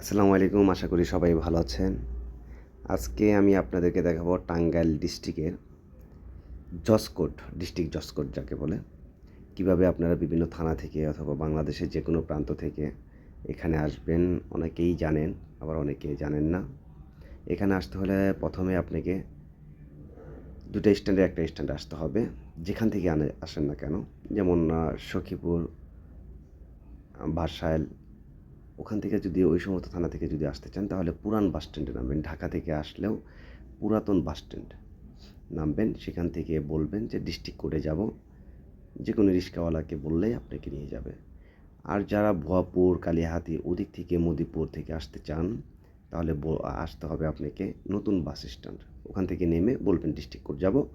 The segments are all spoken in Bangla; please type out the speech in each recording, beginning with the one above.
আসসালামু আলাইকুম, আশা করি সবাই ভালো আছেন। আজকে আমি আপনাদেরকে দেখাবো টাঙ্গাইল ডিস্ট্রিক্টের জসকোট ডিস্ট্রিক্ট জসকোট যাকে বলে। কীভাবে আপনারা বিভিন্ন থানা থেকে অথবা বাংলাদেশের যে কোনো প্রান্ত থেকে এখানে আসবেন, অনেকেই জানেন, আবার অনেকে জানেন না। এখানে আসতে হলে প্রথমে আপনাকে দুটো স্ট্যান্ডে, একটা স্ট্যান্ডে আসতে হবে। যেখান থেকে আনে আসেন না কেন? যেমন সখীপুর, বাসাইল ওখান থেকে যদি ওই সমস্ত থানা থেকে যদি আসতে চান, তাহলে পুরান বাস স্ট্যান্ডে নামবেন। ঢাকা থেকে আসলেও পুরাতন বাস স্ট্যান্ড নামবেন। সেখান থেকে বলবেন যে, ডিস্ট্রিক্ট কোর্টে যাব। যে কোনো রিক্সাওয়ালাকে বললেই আপনাকে নিয়ে যাবে। আর যারা ভুয়াপুর, কালিহাতি, ওদিক থেকে মদিপুর থেকে আসতে চান, তাহলে আসতে হবে আপনাকে নতুন বাস স্ট্যান্ড ওখান থেকে নেমে বলবেন, ডিস্ট্রিক্ট কোর্ট যাব।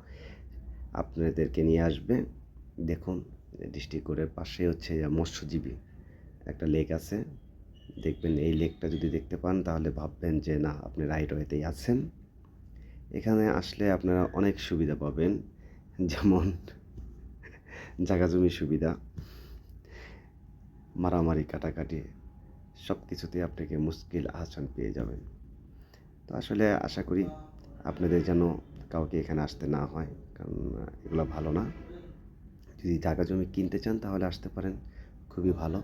আপনাদেরকে নিয়ে আসবে। দেখুন, ডিস্ট্রিক্ট কোর্টের পাশে হচ্ছে মৎস্যজীবী একটা লেক আছে। দেখবেন এই লেকটা যদি দেখতে পান, তাহলে ভাববেন যে না, আপনি রাইট ওয়েতেই আছেন। এখানে আসলে আপনারা অনেক সুবিধা পাবেন, যেমন জায়গা জমির সুবিধা, মারামারি, কাটাকাটি সব কিছুতেই আপনাকে মুশকিল আহসান পেয়ে যাবেন। তো আসলে আশা করি আপনাদের যেন কাউকে এখানে আসতে না হয়, কারণ এগুলো ভালো না। যদি জায়গা জমি কিনতে চান, তাহলে আসতে পারেন, খুবই ভালো।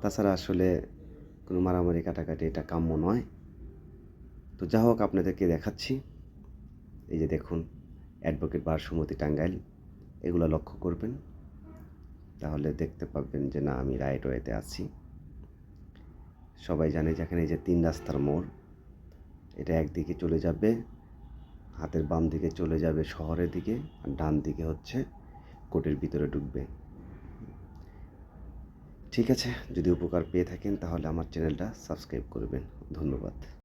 তাছাড়া আসলে কোনো মারামারি, কাটাকাটি, এটা কাম্য নয়। তো যা হোক, আপনাদেরকে দেখাচ্ছি। এই যে দেখুন, অ্যাডভোকেট বার সুমতি টাঙ্গাইল, এগুলো লক্ষ্য করবেন। তাহলে দেখতে পাবেন যে, না, আমি রাইট ওয়েতে আছি। সবাই জানে যে, এখানে এই যে তিন রাস্তার মোড়, এটা একদিকে চলে যাবে, হাতের বাম দিকে চলে যাবে শহরের দিকে, আর ডান দিকে হচ্ছে কোর্টের ভিতরে ঢুকবে। ঠিক আছে যদি উপকার পেয়ে থাকেন তাহলে আমার চ্যানেলটা সাবস্ক্রাইব করবেন। ধন্যবাদ।